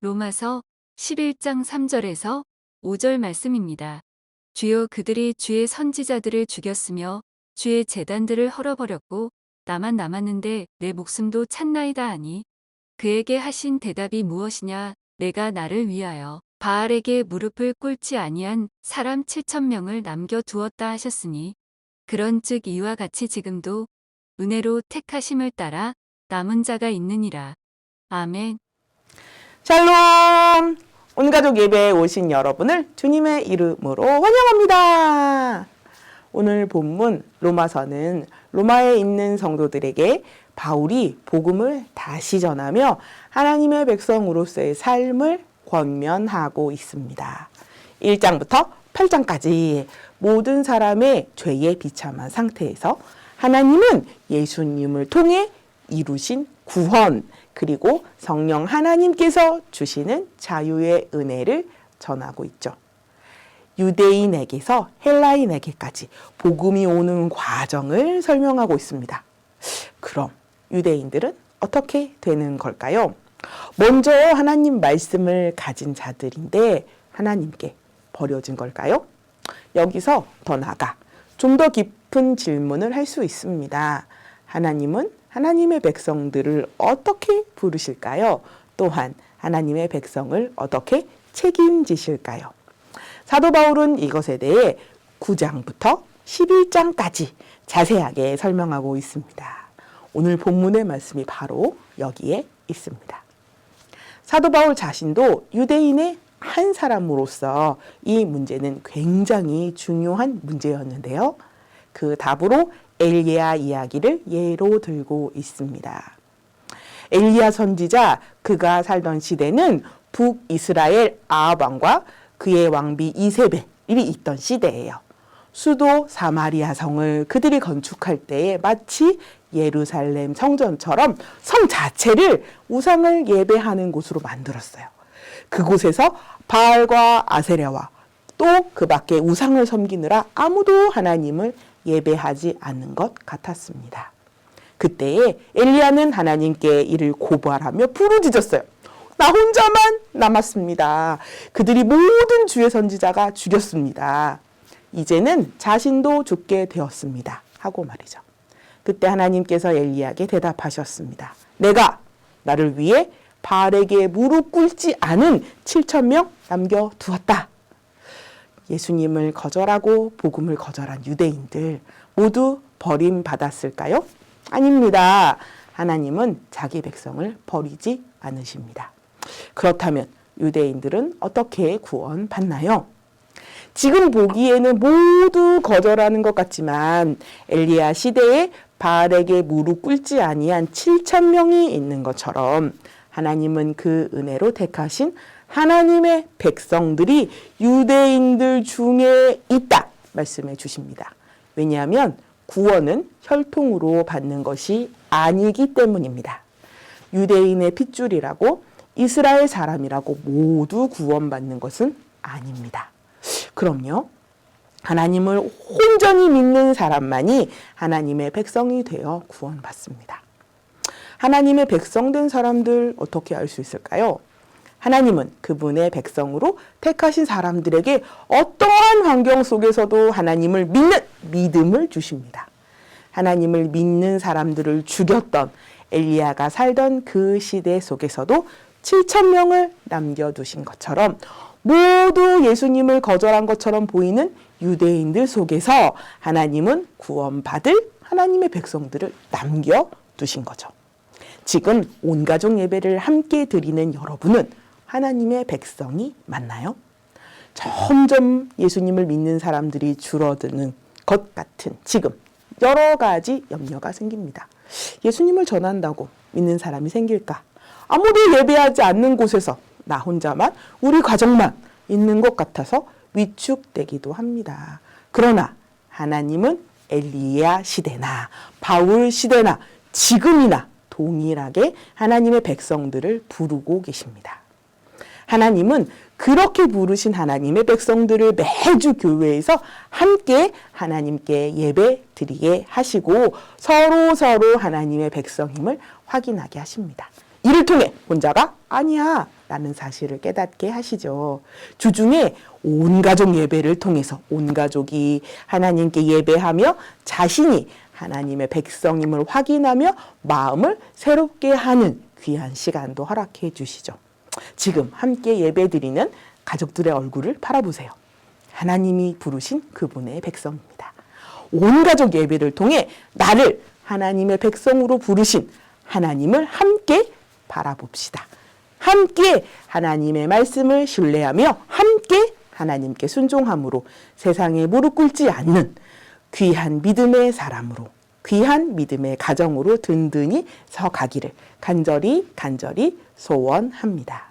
로마서 11장 3절에서 5절 말씀입니다. 주요 그들이 주의 선지자들을 죽였으며 주의 재단들을 헐어버렸고 나만 남았는데 내 목숨도 찼나이다 하니 그에게 하신 대답이 무엇이냐 내가 나를 위하여 바알에게 무릎을 꿇지 아니한 사람 7천 명을 남겨 두었다 하셨으니 그런즉 이와 같이 지금도 은혜로 택하심을 따라 남은 자가 있느니라. 아멘. 샬롬! 온 가족 예배에 오신 여러분을 주님의 이름으로 환영합니다. 오늘 본문 로마서는 로마에 있는 성도들에게 바울이 복음을 다시 전하며 하나님의 백성으로서의 삶을 권면하고 있습니다. 1장부터 8장까지 모든 사람의 죄에 비참한 상태에서 하나님은 예수님을 통해 이루신 구원, 그리고 성령 하나님께서 주시는 자유의 은혜를 전하고 있죠. 유대인에게서 헬라인에게까지 복음이 오는 과정을 설명하고 있습니다. 그럼 유대인들은 어떻게 되는 걸까요? 먼저 하나님 말씀을 가진 자들인데 하나님께 버려진 걸까요? 여기서 더 나가 좀 더 깊은 질문을 할 수 있습니다. 하나님은 하나님의 백성들을 어떻게 부르실까요? 또한 하나님의 백성을 어떻게 책임지실까요? 사도 바울은 이것에 대해 9장부터 11장까지 자세하게 설명하고 있습니다. 오늘 본문의 말씀이 바로 여기에 있습니다. 사도 바울 자신도 유대인의 한 사람으로서 이 문제는 굉장히 중요한 문제였는데요. 그 답으로 엘리야 이야기를 예로 들고 있습니다. 엘리야 선지자 그가 살던 시대는 북이스라엘 아합 왕과 그의 왕비 이세벨이 있던 시대예요. 수도 사마리아 성을 그들이 건축할 때에 마치 예루살렘 성전처럼 성 자체를 우상을 예배하는 곳으로 만들었어요. 그곳에서 바알과 아세랴와 또 그 밖에 우상을 섬기느라 아무도 하나님을 예배하지 않는 것 같았습니다. 그때에 엘리야는 하나님께 이를 고발하며 부르짖었어요. 나 혼자만 남았습니다. 그들이 모든 주의 선지자가 죽였습니다. 이제는 자신도 죽게 되었습니다. 하고 말이죠. 그때 하나님께서 엘리야에게 대답하셨습니다. 내가 나를 위해 바알에게 무릎 꿇지 않은 7천 명 남겨 두었다. 예수님을 거절하고 복음을 거절한 유대인들 모두 버림받았을까요? 아닙니다. 하나님은 자기 백성을 버리지 않으십니다. 그렇다면 유대인들은 어떻게 구원받나요? 지금 보기에는 모두 거절하는 것 같지만 엘리야 시대에 바알에게 무릎 꿇지 아니한 7천 명이 있는 것처럼 하나님은 그 은혜로 택하신 하나님의 백성들이 유대인들 중에 있다 말씀해 주십니다. 왜냐하면 구원은 혈통으로 받는 것이 아니기 때문입니다. 유대인의 핏줄이라고 이스라엘 사람이라고 모두 구원받는 것은 아닙니다. 그럼요. 하나님을 온전히 믿는 사람만이 하나님의 백성이 되어 구원받습니다. 하나님의 백성된 사람들 어떻게 알 수 있을까요? 하나님은 그분의 백성으로 택하신 사람들에게 어떠한 환경 속에서도 하나님을 믿는 믿음을 주십니다. 하나님을 믿는 사람들을 죽였던 엘리야가 살던 그 시대 속에서도 7천 명을 남겨두신 것처럼 모두 예수님을 거절한 것처럼 보이는 유대인들 속에서 하나님은 구원받을 하나님의 백성들을 남겨두신 거죠. 지금 온 가족 예배를 함께 드리는 여러분은 하나님의 백성이 맞나요? 점점 예수님을 믿는 사람들이 줄어드는 것 같은 지금 여러 가지 염려가 생깁니다. 예수님을 전한다고 믿는 사람이 생길까? 아무도 예배하지 않는 곳에서 나 혼자만, 우리 가정만 있는 것 같아서 위축되기도 합니다. 그러나 하나님은 엘리야 시대나 바울 시대나 지금이나 동일하게 하나님의 백성들을 부르고 계십니다. 하나님은 그렇게 부르신 하나님의 백성들을 매주 교회에서 함께 하나님께 예배 드리게 하시고 서로 서로 하나님의 백성임을 확인하게 하십니다. 이를 통해 혼자가 아니야 라는 사실을 깨닫게 하시죠. 주중에 온 가족 예배를 통해서 온 가족이 하나님께 예배하며 자신이 하나님의 백성임을 확인하며 마음을 새롭게 하는 귀한 시간도 허락해 주시죠. 지금 함께 예배드리는 가족들의 얼굴을 바라보세요. 하나님이 부르신 그분의 백성입니다. 온 가족 예배를 통해 나를 하나님의 백성으로 부르신 하나님을 함께 바라봅시다. 함께 하나님의 말씀을 신뢰하며 함께 하나님께 순종함으로 세상에 무릎 꿇지 않는 귀한 믿음의 사람으로 귀한 믿음의 가정으로 든든히 서 가기를 간절히 간절히 소원합니다.